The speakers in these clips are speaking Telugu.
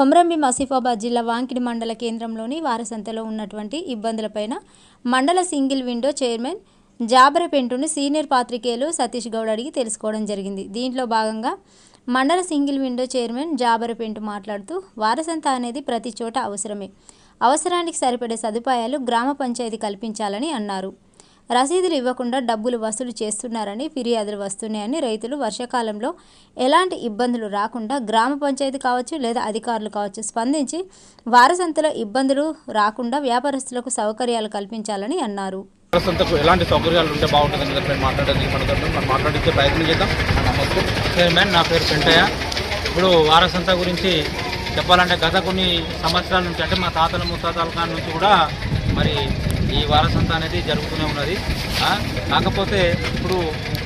కొమరంభీం ఆసిఫాబాద్ జిల్లా వాంకిడి మండల కేంద్రంలోని వారసంతలో ఉన్నటువంటి ఇబ్బందులపైన మండల సింగిల్ విండో చైర్మన్ జాబరపెంటును సీనియర్ పాత్రికేయులు సతీష్ గౌడ్ అడిగి తెలుసుకోవడం జరిగింది. దీంట్లో భాగంగా మండల సింగిల్ విండో చైర్మన్ జాబరపెంటు మాట్లాడుతూ వారసంత అనేది ప్రతి చోట అవసరమే. అవసరానికి సరిపడే సదుపాయాలు గ్రామ పంచాయతీ కల్పించాలని అన్నారు. రసీదులు ఇవ్వకుండా డబ్బులు వసూలు చేస్తున్నారని ఫిర్యాదులు వస్తున్నాయని రైతులు వర్షాకాలంలో ఎలాంటి ఇబ్బందులు రాకుండా గ్రామ పంచాయతీ కావచ్చు లేదా అధికారులు కావచ్చు స్పందించి వారసంతలో ఇబ్బందులు రాకుండా వ్యాపారస్తులకు సౌకర్యాలు కల్పించాలని అన్నారు. వారసంతకు ఎలాంటి సౌకర్యాలు ఉంటే బాగుంటుందని చెప్పి మాట్లాడేది మనం మాట్లాడించే ప్రయత్నం చేద్దాం. నమస్తే. చైర్మన్ నా పేరు పెంటయ్య. ఇప్పుడు వారసంత గురించి చెప్పాలంటే గత కొన్ని సంవత్సరాల నుంచి అంటే మా తాతల ముత్తాతల కాడ నుంచి కూడా మరి ఈ వారసంత అనేది జరుగుతూనే ఉన్నది. కాకపోతే ఇప్పుడు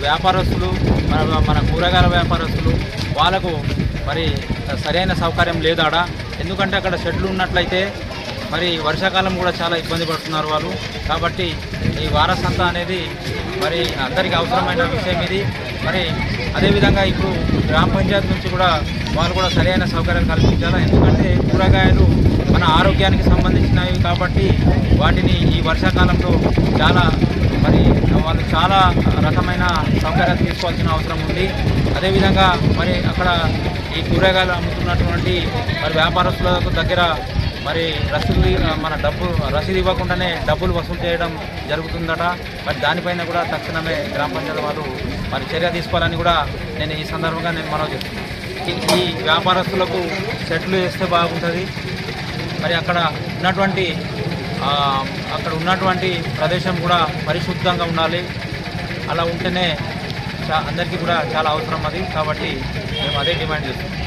వ్యాపారస్తులు మన మన కూరగాయల వ్యాపారస్తులు వాళ్ళకు మరి సరైన సౌకర్యం లేదాడ? ఎందుకంటే అక్కడ షెడ్లు ఉన్నట్లయితే మరి వర్షాకాలం కూడా చాలా ఇబ్బంది పడుతున్నారు వాళ్ళు. కాబట్టి ఈ వారసంత అనేది మరి అందరికీ అవసరమైన విషయం ఇది. మరి అదేవిధంగా ఇప్పుడు గ్రామ పంచాయతీ నుంచి కూడా వాళ్ళు కూడా సరైన సౌకర్యం కల్పించాలి? ఎందుకంటే కూరగాయలు మన ఆరోగ్యానికి సంబంధించినవి కాబట్టి వాటిని ఈ వర్షాకాలంలో చాలా మరి వాళ్ళు చాలా రకమైన సౌకర్యాలు తీసుకోవాల్సిన అవసరం ఉంది. అదేవిధంగా మరి అక్కడ ఈ కూరగాయలు అమ్ముతున్నటువంటి మరి వ్యాపారస్తుల దగ్గర మరి రసీదు మన డబ్బు రసీదు ఇవ్వకుండానే డబ్బులు వసూలు చేయడం జరుగుతుందట. మరి దానిపైన కూడా తక్షణమే గ్రామ పంచాయతీ వాళ్ళు మరి చర్య తీసుకోవాలని కూడా నేను ఈ సందర్భంగా నేను మనవి చేస్తున్నాను. ఈ- వ్యాపారస్తులకు సెట్లు వేస్తే బాగుంటుంది. మరి అక్కడ ఉన్నటువంటి అక్కడ ఉన్నటువంటి ప్రదేశం కూడా పరిశుద్ధంగా ఉండాలి. అలా ఉంటేనే చా అందరికీ కూడా చాలా అవసరం అది. కాబట్టి మేము అదే డిమాండ్ చేస్తున్నాం.